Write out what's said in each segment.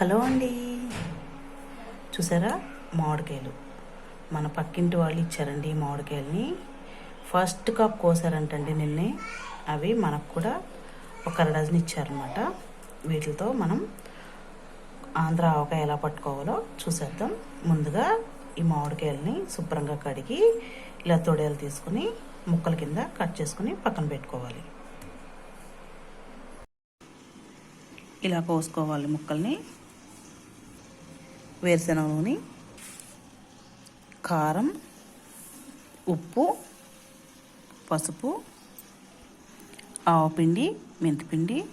Hello అండి. చూసారా? మామిడికాయలు. మన పక్కింటి వాళ్ళు ఇచ్చారండి ఈ మామిడికాయలని. ఫస్ట్ కప్ కోసారంటండి నిన్నే. అవి మనకు కూడా ఒక అర డజన్ ఇచ్చారనమాట వీటితో మనం ఆంధ్ర ఆవకాయ ఎలా పట్టుకోవాలో చూసేద్దాం. ముందుగా ఈ మామిడికాయలని శుభ్రంగా కడిగి ఇలా తొడేలు తీసుకుని ముక్కల కింద కట్ చేసుకుని పక్కన పెట్టుకోవాలి. ఇలా కోసుకోవాలి ముక్కల్ని. వేరుశనగ నూనె కారం ఉప్పు పసుపు ఆవపిండి మెంతిపిండి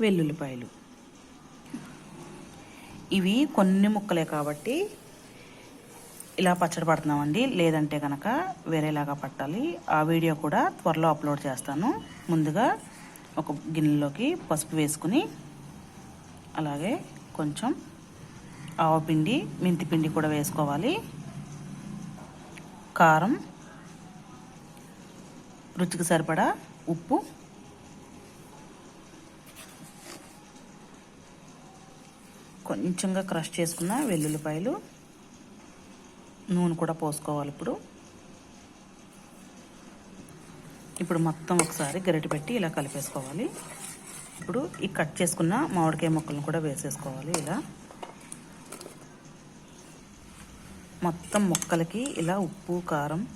వెల్లుల్లిపాయలు. ఇవి కొన్ని ముక్కలే కాబట్టి ఇలా పచ్చడి పడుతున్నామండి. లేదంటే కనుక వేరేలాగా పట్టాలి. ఆ వీడియో కూడా త్వరలో అప్లోడ్ చేస్తాను. ముందుగా ఒక గిన్నెలోకి పసుపు వేసుకుని అలాగే కొంచెం ఆవపిండి మెంతిపిండి కూడా వేసుకోవాలి. కారం రుచికి సరిపడా ఉప్పు. కొంచెంగా క్రష్ చేసుకున్న వెల్లుల్లిపాయలు. నూనె కూడా పోసుకోవాలి ఇప్పుడు. ఇప్పుడు మొత్తం ఒకసారి గరిటె పెట్టి ఇలా కలిపేసుకోవాలి. ఇప్పుడు ఈ కట్ చేసుకున్న మామిడికాయ ముక్కలను కూడా వేసేసుకోవాలి ఇలా. మొత్తం ముక్కలకి ఇలా ఉప్పు కారం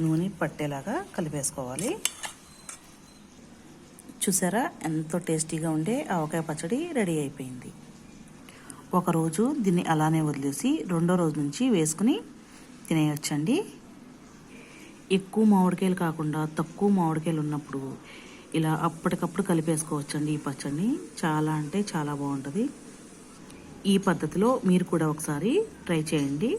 నూనె పట్టేలాగా కలిపేసుకోవాలి. చూసారా? ఎంతో టేస్టీగా ఉండే ఆవకాయ పచ్చడి రెడీ అయిపోయింది. ఒకరోజు దీన్ని అలానే వదిలేసి రెండో రోజు నుంచి వేసుకుని తినేయొచ్చండి. ఎక్కువ మామిడికాయలు కాకుండా తక్కువ మామిడికాయలు ఉన్నప్పుడు ఇలా అప్పటికప్పుడు కలిపేసుకోవచ్చండి ఈ పచ్చడిని. చాలా అంటే చాలా బాగుంటుంది. ఈ పద్ధతిలో మీరు కూడా ఒకసారి ట్రై చేయండి.